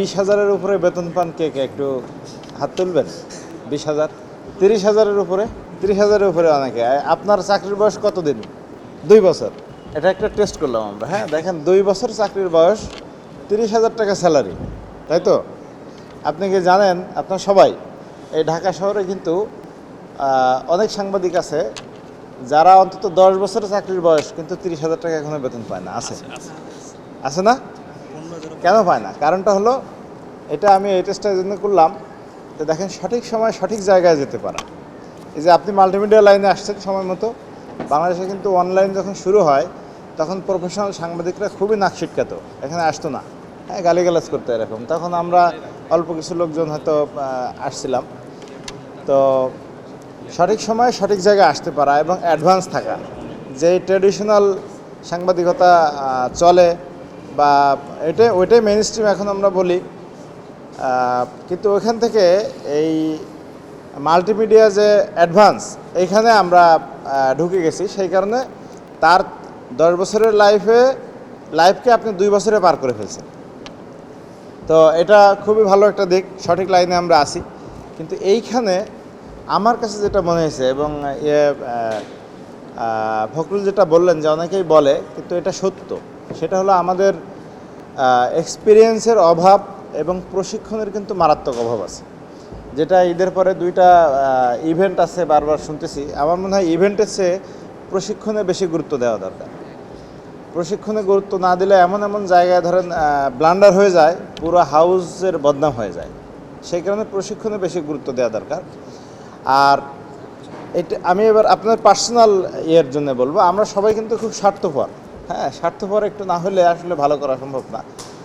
বিশ হাজারের উপরে বেতন পান কে কে? একটু হাত তুলবেন। বিশ হাজার। তিরিশ হাজারের উপরে? তিরিশ হাজারের উপরে অনেকে। আপনার চাকরির বয়স কতদিন? দুই বছর। এটা একটা টেস্ট করলাম আমরা হ্যাঁ? দেখেন দুই বছর চাকরির বয়স তিরিশ হাজার টাকা স্যালারি তাই তো? আপনি কি জানেন আপনার সবাই এই ঢাকা শহরে কিন্তু অনেক সাংবাদিক আছে যারা অন্তত দশ বছরের চাকরির বয়স কিন্তু তিরিশ হাজার টাকা এখনও বেতন পায় না। আছে। আছে না? কেন পায় না? কারণটা হলো, এটা আমি এই টেস্টটা জন্য করলাম যে দেখেন সঠিক সময় সঠিক জায়গায় যেতে পারা। এই যে আপনি মাল্টিমিডিয়া লাইনে আসছেন সময় মতো, বাংলাদেশে কিন্তু অনলাইন যখন শুরু হয়, তখন প্রফেশনাল সাংবাদিকরা খুবই নাক ছিটকাত এখানে আসতো না। হ্যাঁ গালিগালাজ করতো এরকম। তখন আমরা অল্প কিছু লোকজন হয়তো আসছিলাম। তো সঠিক সময়ে সঠিক জায়গায় আসতে পারা এবং অ্যাডভান্স থাকা। যে ট্রেডিশনাল সাংবাদিকতা চলে বা এটা ওইটাই মেন স্ট্রিম এখন আমরা বলি। কিন্তু ওইখান থেকে এই মাল্টিমিডিয়া যে অ্যাডভান্স এইখানে আমরা ঢুকে গেছি। সেই কারণে তার দশ বছরের লাইফে লাইফকে আপনি দুই বছরে পার করে ফেলছেন। তো এটা খুবই ভালো একটা দিক, সঠিক লাইনে আমরা আসি কিন্তু এইখানে আমার কাছে যেটা মনে হয়েছে এবং ইয়ে ফখরুল যেটা বললেন যে অনেকেই বলে, কিন্তু এটা সত্য। সেটা হলো আমাদের এক্সপিরিয়েন্সের অভাব এবং প্রশিক্ষণের কিন্তু মারাত্মক অভাব আছে। যেটা ঈদের পরে দুইটা ইভেন্ট আছে বারবার শুনতেছি। আমার মনে হয় ইভেন্টের চেয়ে প্রশিক্ষণে বেশি গুরুত্ব দেওয়া দরকার। প্রশিক্ষণে গুরুত্ব না দিলে এমন এমন জায়গায় ধরেন ব্লান্ডার হয়ে যায়, পুরো হাউসের বদনাম হয়ে যায়। সেই কারণে প্রশিক্ষণে বেশি গুরুত্ব দেওয়া দরকার। আর এটা, আমি এবার আপনার পার্সোনাল ইয়ের জন্য বলব, আমরা সবাই কিন্তু খুব স্বার্থপর। হ্যাঁ স্বার্থপর একটু না হলে আসলে ভালো করা সম্ভব না।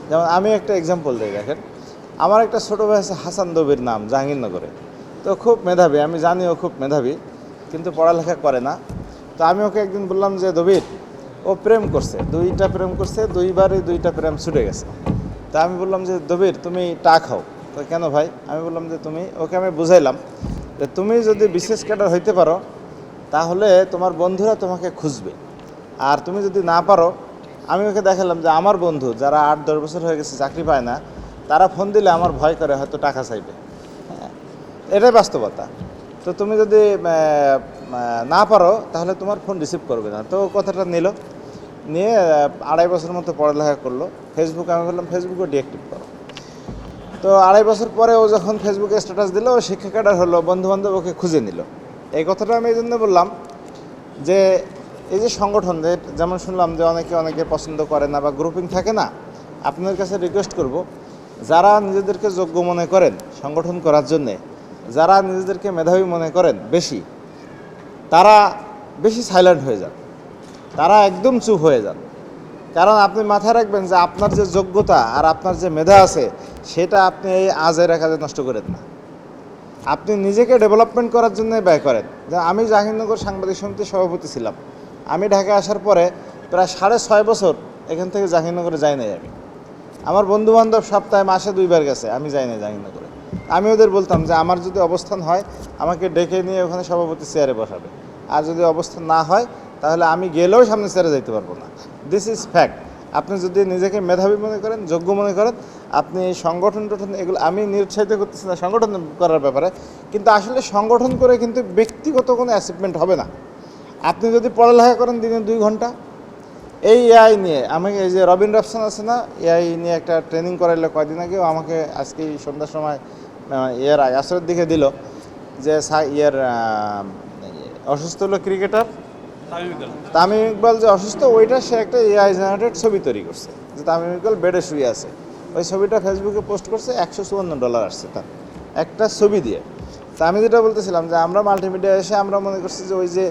যেমন আমি একটা এক্সাম্পল দিই, দেখেন। আমার একটা ছোটো ভাই আছে হাসান দবির নাম, জাহাঙ্গীরনগরে। তো খুব মেধাবী, আমি জানি ও খুব মেধাবী, কিন্তু পড়ালেখা করে না। তো আমি ওকে একদিন বললাম যে, দবির, ও প্রেম করছে, দুইটা প্রেম করছে, দুইবারই দুইটা প্রেম ছুটে গেছে। তা আমি বললাম যে, দবির, তুমি টা খাও। তো কেন ভাই? আমি বললাম যে, তুমি, ওকে আমি বুঝাইলাম, যে তুমি যদি বিশেষ ক্যাডার হইতে পারো, তাহলে তোমার বন্ধুরা তোমাকে খুঁজবে। আর তুমি যদি না পারো, আমি ওকে দেখালাম যে আমার বন্ধু যারা আট, দশ বছর হয়ে গেছে, চাকরি পায় না, তারা ফোন দিলে আমার ভয় করে হয়তো টাকা চাইবে। হ্যাঁ এটাই বাস্তবতা। তো তুমি যদি না পারো, তাহলে তোমার ফোন রিসিভ করবে না। তো কথাটা নিল। নিয়ে আড়াই বছর মতো পড়ালেখা করল। ফেসবুক আমি বললাম ফেসবুকও ডিঅ্যাক্টিভ করো। তো আড়াই বছর পরে ও যখন ফেসবুকে স্ট্যাটাস দিল, ও শিক্ষা ক্যাডার হলো বন্ধু বান্ধব ওকে খুঁজে নিল। এই কথাটা আমি এই জন্য বললাম যে এই যে সংগঠন যে যেমন শুনলাম যে অনেকে অনেকে পছন্দ করে না বা গ্রুপিং থাকে না, আপনাদের কাছে রিকোয়েস্ট করব, যারা নিজেদেরকে যোগ্য মনে করেন সংগঠন করার জন্যে, যারা নিজেদেরকে মেধাবী মনে করেন বেশি, তারা বেশি সাইলেন্ট হয়ে যান। তারা একদম চুপ হয়ে যান। কারণ আপনি মাথায় রাখবেন যে আপনার যে যোগ্যতা আর আপনার যে মেধা আছে, সেটা আপনি এই আজের কাজে নষ্ট করেন না। আপনি নিজেকে ডেভেলপমেন্ট করার জন্য ব্যয় করেন। আমি জাহাঙ্গীরনগর সাংবাদিক সমিতির সভাপতি ছিলাম। আমি ঢাকা আসার পরে প্রায় সাড়ে ছয় বছর এখান থেকে জাহাঙ্গীরনগরে যাই নাই আমি। আমার বন্ধু বান্ধব সপ্তাহে মাসে দুইবার গেছে, আমি যাই না জাহাঙ্গীরনগরে। আমি ওদের বলতাম যে, আমার যদি অবস্থান হয়, আমাকে ডেকে নিয়ে ওখানে সভাপতি চেয়ারে বসাবে। আর যদি অবস্থান না হয়, তাহলে আমি গেলেও সামনে চেয়ারে যাইতে পারব না। দিস ইজ ফ্যাক্ট আপনি যদি নিজেকে মেধাবী মনে করেন, যোগ্য মনে করেন, আপনি সংগঠন টঠন এগুলো আমি নিরুৎসাহিত করতেছি না সংগঠন করার ব্যাপারে। কিন্তু আসলে সংগঠন করে কিন্তু ব্যক্তিগত কোনো অ্যাচিভমেন্ট হবে না। আপনি যদি পড়ালেখা করেন দিনে দুই ঘণ্টা। এই এআই নিয়ে আমাকে এই যে রবিন রাফসান আছে না এআই নিয়ে একটা ট্রেনিং করাইলো কয়দিন আগেও আমাকে আজকে সন্ধ্যার সময় ইয়ের আগে আসরের দিকে দিল যে ইয়ের অসুস্থ হলো ক্রিকেটার তামিম ইকবাল। যে অসুস্থ ওইটা সে একটা এআই জেনারেটেড ছবি তৈরি করছে। যে তামিম ইকবাল বেডে শুয়ে আছে। ওই ছবিটা ফেসবুকে পোস্ট করছে একশো চুয়ান্ন ডলার আসছে তার। একটা ছবি দিয়ে। তা আমি যেটা বলতেছিলাম যে আমরা মাল্টিমিডিয়া এসে আমরা মনে করছি যে ওই যে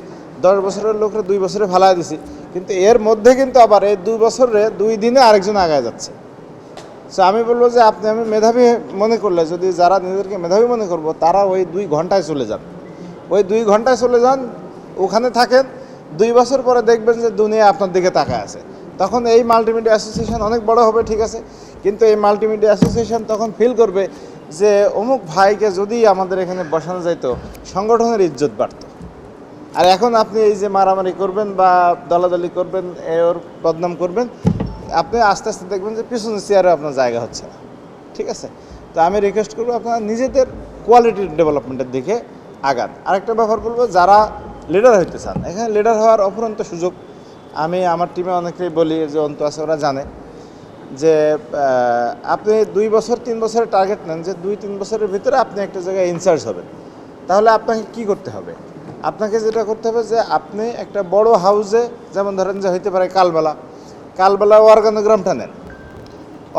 দশ বছরের লোকরা দুই বছরে ফালাই দিছি। কিন্তু এর মধ্যে কিন্তু আবার এই দুই বছরে দুই দিনে আরেকজন আগায় যাচ্ছে। সো আমি বলব যে আপনি, আমি মেধাবী মনে করলে, যদি যারা নিজেদেরকে মেধাবী মনে করব, তারা ওই দুই ঘন্টায় চলে যান। ওই দুই ঘন্টায় চলে যান, ওখানে থাকেন, দুই বছর পরে দেখবেন যে দুনিয়া আপনার দিকে তাকায় আছে। তখন এই মাল্টিমিডিয়া অ্যাসোসিয়েশন অনেক বড় হবে, ঠিক আছে? কিন্তু এই মাল্টিমিডিয়া অ্যাসোসিয়েশন তখন ফিল করবে যে অমুক ভাইকে যদি আমাদের এখানে বসানো যাইতো, সংগঠনের ইজ্জত বাড়তো। আর এখন আপনি এই যে মারামারি করবেন বা দলাদলি করবেন, এ ওর বদনাম করবেন, আপনি আস্তে আস্তে দেখবেন যে পিছনের চেয়ারে আপনার জায়গা হচ্ছে না। ঠিক আছে? তো আমি রিকোয়েস্ট করব আপনারা নিজেদের কোয়ালিটি ডেভেলপমেন্টের দিকে আগান। আরেকটা ব্যাপার করব যারা লিডার হইতে চান, এখানে লিডার হওয়ার অফুরন্ত সুযোগ আমি আমার টিমে অনেকেই বলি, যে অন্ত আছে, ওরা জানে যে আপনি দুই বছর, তিন বছরের টার্গেট নেন যে দুই, তিন বছরের ভিতরে আপনি একটা জায়গায় ইনচার্জ হবেন। তাহলে আপনাকে কি করতে হবে? আপনাকে যেটা করতে হবে যে আপনি একটা বড় হাউসে যেমন ধরেন যে হইতে পারে কালবেলা কালবেলা অর্গানোগ্রামটা নেন।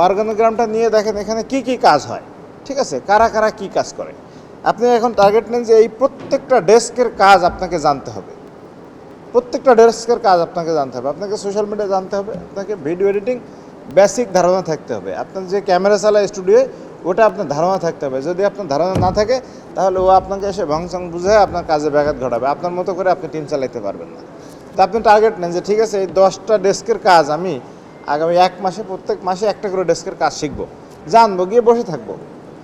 অর্গানোগ্রামটা নিয়ে দেখেন এখানে কি কি কাজ হয়। ঠিক আছে? কারা কারা কি কাজ করে? আপনি এখন টার্গেট নেন যে এই প্রত্যেকটা ডেস্কের কাজ আপনাকে জানতে হবে। প্রত্যেকটা ডেস্কের কাজ আপনাকে জানতে হবে। আপনাকে সোশ্যাল মিডিয়া জানতে হবে। আপনাকে ভিডিও এডিটিং বেসিক ধারণা থাকতে হবে। আপনার যে ক্যামেরা চালায় স্টুডিওয়ে ওটা আপনার ধারণা থাকতে হবে। যদি আপনার ধারণা না থাকে, তাহলে ও আপনাকে এসে ভংসং বুঝে আপনার কাজে ব্যাঘাত ঘটাবে। আপনার মতো করে আপনি টিম চালাইতে পারবেন না। তো আপনি টার্গেট নেন যে, ঠিক আছে, এই দশটা ডেস্কের কাজ আমি আগামী এক মাসে, প্রত্যেক মাসে একটা করে ডেস্কের কাজ শিখব। জানব, গিয়ে বসে থাকব।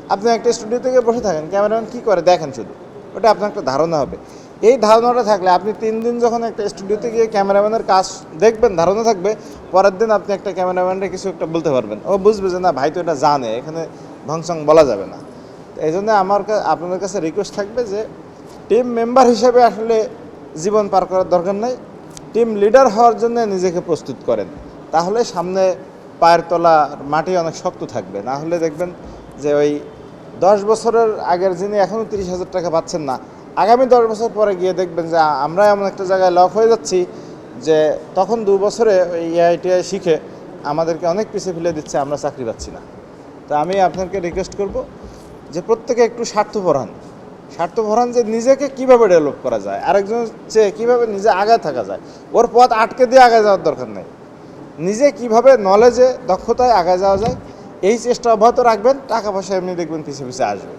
আপনি একটা স্টুডিওতে গিয়ে বসে থাকেন ক্যামেরাম্যান কী করে? দেখেন শুধু। ওটা আপনার একটা ধারণা হবে। এই ধারণাটা থাকলে আপনি তিন দিন যখন একটা স্টুডিওতে গিয়ে ক্যামেরাম্যানের কাজ দেখবেন, ধারণা থাকবে, পরের দিন আপনি একটা ক্যামেরাম্যানকে কিছু একটা বলতে পারবেন। ও বুঝবে যে, না, ভাই তো এটা জানে। এখানে ভংসং বলা যাবে না। এই জন্য আমার আপনাদের কাছে রিকোয়েস্ট থাকবে যে টিম মেম্বার হিসেবে আসলে জীবন পার করার দরকার নাই। টিম লিডার হওয়ার জন্য নিজেকে প্রস্তুত করেন। তাহলে সামনে পায়ের তলা মাটি অনেক শক্ত থাকবে। না হলে দেখবেন যে ওই দশ বছরের আগের যিনি এখনও তিরিশ হাজার টাকা পাচ্ছেন না, আগামী দশ বছর পরে গিয়ে দেখবেন যে আমরা এমন একটা জায়গায় লক হয়ে যাচ্ছি যে তখন দু বছরে ওই এআইটিআই শিখে আমাদেরকে অনেক পিছিয়ে ফেলে দিচ্ছে, আমরা চাকরি পাচ্ছি না। তো আমি আপনাকে রিকোয়েস্ট করব যে প্রত্যেকে একটু স্বার্থপর হন স্বার্থপর হন যে নিজেকে কীভাবে ডেভেলপ করা যায়, আরেকজন চেয়ে কীভাবে নিজে আগায় থাকা যায়, ওর পথ আটকে দিয়ে আগে যাওয়ার দরকার নেই। নিজে কীভাবে নলেজে দক্ষতায় আগে যাওয়া যায়, এই চেষ্টা অব্যাহত রাখবেন, টাকা পয়সা এমনি দেখবেন পিছিয়ে পিছিয়ে আসবে।